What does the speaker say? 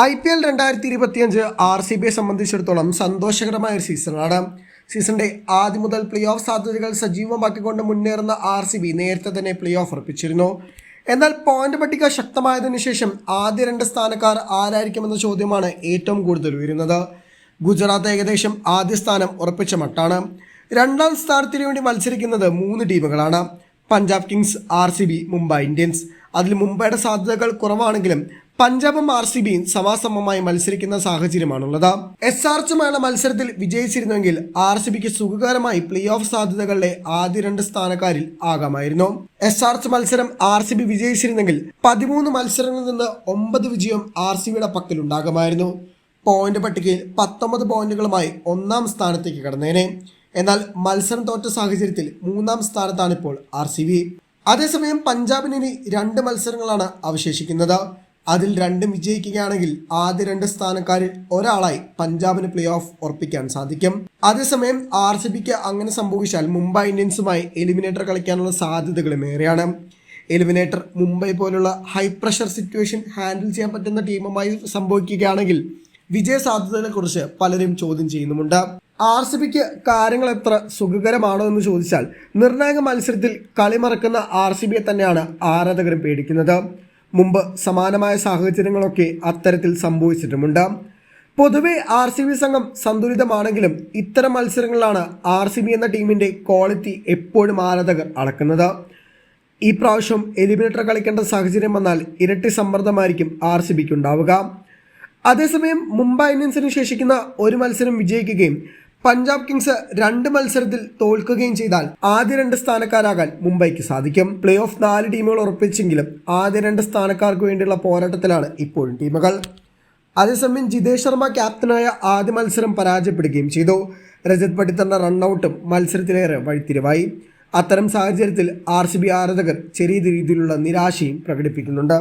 I P L രണ്ടായിരത്തി ഇരുപത്തിയഞ്ച് R C ബിയെ സംബന്ധിച്ചിടത്തോളം സന്തോഷകരമായ ഒരു സീസണാണ്. സീസണിന്റെ ആദ്യം മുതൽ പ്ലേ ഓഫ് സാധ്യതകൾ സജീവമാക്കിക്കൊണ്ട് മുന്നേറുന്ന ആർ സി ബി നേരത്തെ തന്നെ പ്ലേ ഓഫ് ഉറപ്പിച്ചിരുന്നു. എന്നാൽ പോയിന്റ് പട്ടിക ശക്തമായതിനു ശേഷം ആദ്യ രണ്ട് സ്ഥാനക്കാർ ആരായിരിക്കുമെന്ന ചോദ്യമാണ് ഏറ്റവും കൂടുതൽ ഉയരുന്നത്. ഗുജറാത്ത് ഏകദേശം ആദ്യ സ്ഥാനം ഉറപ്പിച്ച മട്ടാണ്. രണ്ടാം സ്ഥാനത്തിന് വേണ്ടി മത്സരിക്കുന്നത് മൂന്ന് ടീമുകളാണ്. Punjab Kings R C B Mumbai Indians. അതിൽ മുംബൈയുടെ സാധ്യതകൾ കുറവാണെങ്കിലും പഞ്ചാബും ആർ സി ബിയും സമാസമമായി മത്സരിക്കുന്ന സാഹചര്യമാണുള്ളത്. എസ് ആർച്ചുമായുള്ള മത്സരത്തിൽ വിജയിച്ചിരുന്നെങ്കിൽ ആർ സി ബിക്ക് സുഖകരമായി പ്ലേ ഓഫ് സാധ്യതകളിലെ ആദ്യ രണ്ട് സ്ഥാനക്കാരിൽ ആകാമായിരുന്നു. എസ് ആർച്ച് മത്സരം ആർ സി ബി വിജയിച്ചിരുന്നെങ്കിൽ പതിമൂന്ന് മത്സരങ്ങളിൽ നിന്ന് ഒമ്പത് വിജയം ആർ സി ബിയുടെ പക്കലുണ്ടാകുമായിരുന്നു. പോയിന്റ് പട്ടികയിൽ പത്തൊമ്പത് പോയിന്റുകളുമായി ഒന്നാം സ്ഥാനത്തേക്ക് കടന്നേനെ. എന്നാൽ മത്സരം തോറ്റ സാഹചര്യത്തിൽ മൂന്നാം സ്ഥാനത്താണ് ഇപ്പോൾ ആർ സി ബി. അതേസമയം പഞ്ചാബിനി രണ്ട് മത്സരങ്ങളാണ് അവശേഷിക്കുന്നത്. അതിൽ രണ്ടും വിജയിക്കുകയാണെങ്കിൽ ആദ്യ രണ്ട് സ്ഥാനക്കാരിൽ ഒരാളായി പഞ്ചാബിന് പ്ലേ ഓഫ് ഉറപ്പിക്കാൻ സാധിക്കും. അതേസമയം ആർ സി ബിക്ക് അങ്ങനെ സംഭവിച്ചാൽ മുംബൈ ഇന്ത്യൻസുമായി എലിമിനേറ്റർ കളിക്കാനുള്ള സാധ്യതകളും ഏറെയാണ്. എലിമിനേറ്റർ മുംബൈ പോലുള്ള ഹൈ പ്രഷർ സിറ്റുവേഷൻ ഹാൻഡിൽ ചെയ്യാൻ പറ്റുന്ന ടീമുമായി സംഭവിക്കുകയാണെങ്കിൽ വിജയ സാധ്യതകളെക്കുറിച്ച് പലരും ചോദ്യം ചെയ്യുന്നുമുണ്ട്. ആർ സി ബിക്ക് കാര്യങ്ങൾ എത്ര സുഖകരമാണോ എന്ന് ചോദിച്ചാൽ നിർണായക മത്സരത്തിൽ കളിമറക്കുന്ന ആർ സി ബിയെ തന്നെയാണ് ആരാധകരും പേടിക്കുന്നത്. മുമ്പ് സമാനമായ സാഹചര്യങ്ങളൊക്കെ അത്തരത്തിൽ സംഭവിച്ചിട്ടുമുണ്ട്. പൊതുവെ ആർ സി ബി സംഘം സന്തുലിതമാണെങ്കിലും ഇത്തരം മത്സരങ്ങളിലാണ് ആർ സി ബി എന്ന ടീമിന്റെ ക്വാളിറ്റി എപ്പോഴും ആരാധകർ അളക്കുന്നത്. ഈ പ്രാവശ്യം എലിമിനേറ്റർ കളിക്കേണ്ട സാഹചര്യം വന്നാൽ ഇരട്ടി സമ്മർദ്ദമായിരിക്കും ആർ സി ബിക്ക് ഉണ്ടാവുക അതേസമയം മുംബൈ ഇന്ത്യൻസിന് ശേഷിക്കുന്ന ഒരു മത്സരം വിജയിക്കുകയും പഞ്ചാബ് കിങ്സ് രണ്ട് മത്സരത്തിൽ തോൽക്കുകയും ചെയ്താൽ ആദ്യ രണ്ട് സ്ഥാനക്കാരാകാൻ മുംബൈക്ക് സാധിക്കും. പ്ലേ ഓഫ് നാല് ടീമുകൾ ഉറപ്പിച്ചെങ്കിലും ആദ്യ രണ്ട് സ്ഥാനക്കാർക്ക് വേണ്ടിയുള്ള പോരാട്ടത്തിലാണ് ഇപ്പോഴും ടീമുകൾ. അതേസമയം ജിതേഷ് ശർമ്മ ക്യാപ്റ്റനായ ആദ്യ മത്സരം പരാജയപ്പെടുകയും ചെയ്തു. രജത് പട്ടിത്തറിന്റെ റണ്ണൌട്ടും മത്സരത്തിലേറെ വഴിത്തിരിവായി. അത്തരം സാഹചര്യത്തിൽ ആർ സി ബി ആരാധകർ ചെറിയ രീതിയിലുള്ള നിരാശയും പ്രകടിപ്പിക്കുന്നുണ്ട്.